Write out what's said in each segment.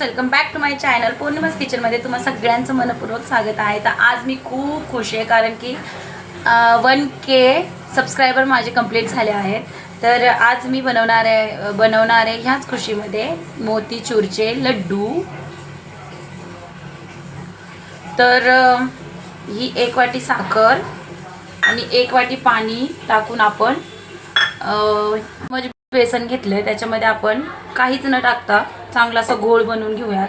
Welcome back to my channel Pournima's किचनमध्ये तुम्हा सगळ्यांचं मनपूर्वक स्वागत आहे. तर आज मी खूप खुश आहे कारण की वन के सबस्क्रायबर माझे कंप्लीट झाले आहेत. तर आज मी बनवणार आहे बनवणार आहे ह्याच खुशीमध्ये मोतीचूरचे लड्डू. तर ही एक वाटी साखर आणि एक वाटी पाणी टाकून आपण मज म्हणजे बेसन घेतलं आहे त्याच्यामध्ये आपण काहीच न टाकता चांगला असा घोळ बनवून घेऊयात.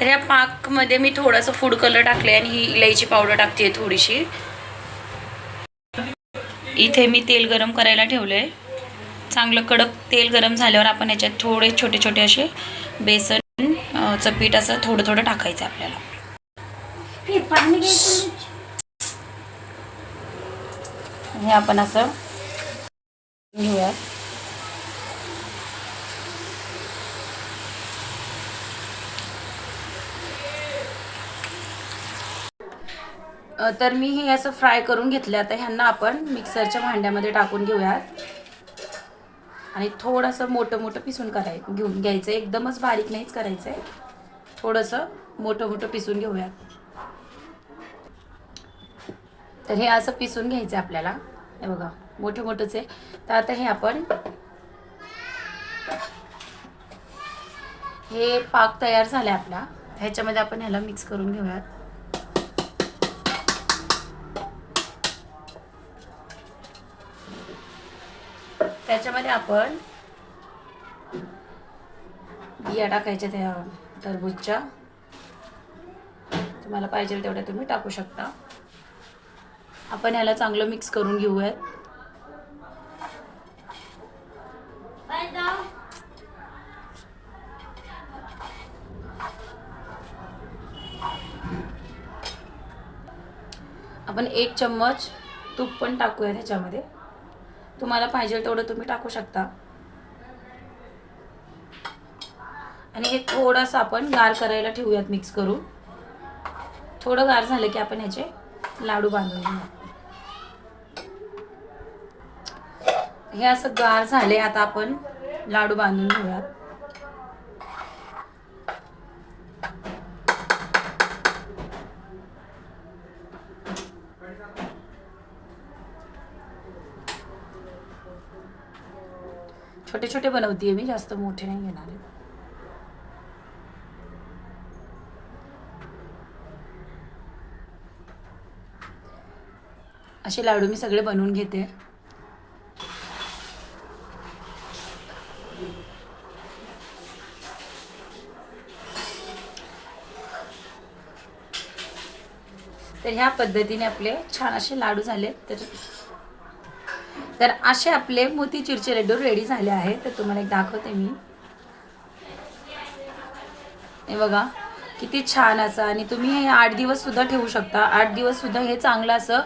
तर ह्या पाकमध्ये मी थोडंसं फूड कलर टाकले आणि ही इलायची पावडर टाकते थोडीशी. इथे मी तेल गरम करायला ठेवलं आहे चांगलं कडक तेल गरम झाल्यावर आपण याच्यात थोडे छोटे छोटे असे बेसन अ, पीठ असं थोडं थोडं टाकायचं आपल्याला. हे आपण असं घेऊयात तर मी हे असं फ्राय करून घेतलं. आता ह्यांना आपण मिक्सरच्या भांड्यामध्ये टाकून घेऊयात. आणि थोडंसं मोठं मोठं पिसून कराय घेऊन घ्यायचं आहे एकदमच बारीक नाहीच करायचं आहे थोडंसं मोठं मोठं पिसून घेऊयात. तर हे असं पिसून घ्यायचं आहे आपल्याला. हे बघा मोठं मोठंच आहे. तर आता हे आपण हे पाक तयार झाला आहे आपला. ह्याच्यामध्ये आपण ह्याला मिक्स करून घेऊयात. त्याच्यामध्ये आपण बिया टाकायच्या त्या टरबूजच्या. तुम्हाला पाहिजे तेवढ्या तुम्ही टाकू शकता. आपण ह्याला चांगलं मिक्स करून घेऊयात. आपण एक चम्मच तूप पण टाकूया ह्याच्यामध्ये. तुम्हाला पाहिजे तेवढं तुम्ही टाकू शकता. आणि हे थोडंसं आपण गार करायला ठेवूयात मिक्स करून. थोडं गार झालं की आपण ह्याचे लाडू बांधून घेऊया हे असं गार झाले आता आपण लाडू बांधून घेऊयात छोटे छोटे बनवते मी जास्त मोठे नाही घेणार आहे. असे लाडू मी सगळे बनवून घेते तर ह्या पद्धतीने आपले छान असे लाडू झाले. तर तर असे आपले मोतीचूरचे लड्डू रेडी झाले आहेत. तर तुम्हाला एक दाखवते मी. हे बघा किती छान असं. आणि तुम्ही हे आठ दिवससुद्धा ठेवू शकता. आठ दिवससुद्धा हे चांगलं असं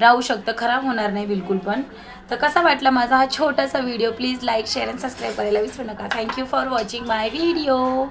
राहू शकतं. खराब होणार नाही बिलकुल पण. तर कसा वाटला माझा हा छोटासा video please like share and subscribe करायला विसरू नका. Thank you for watching my video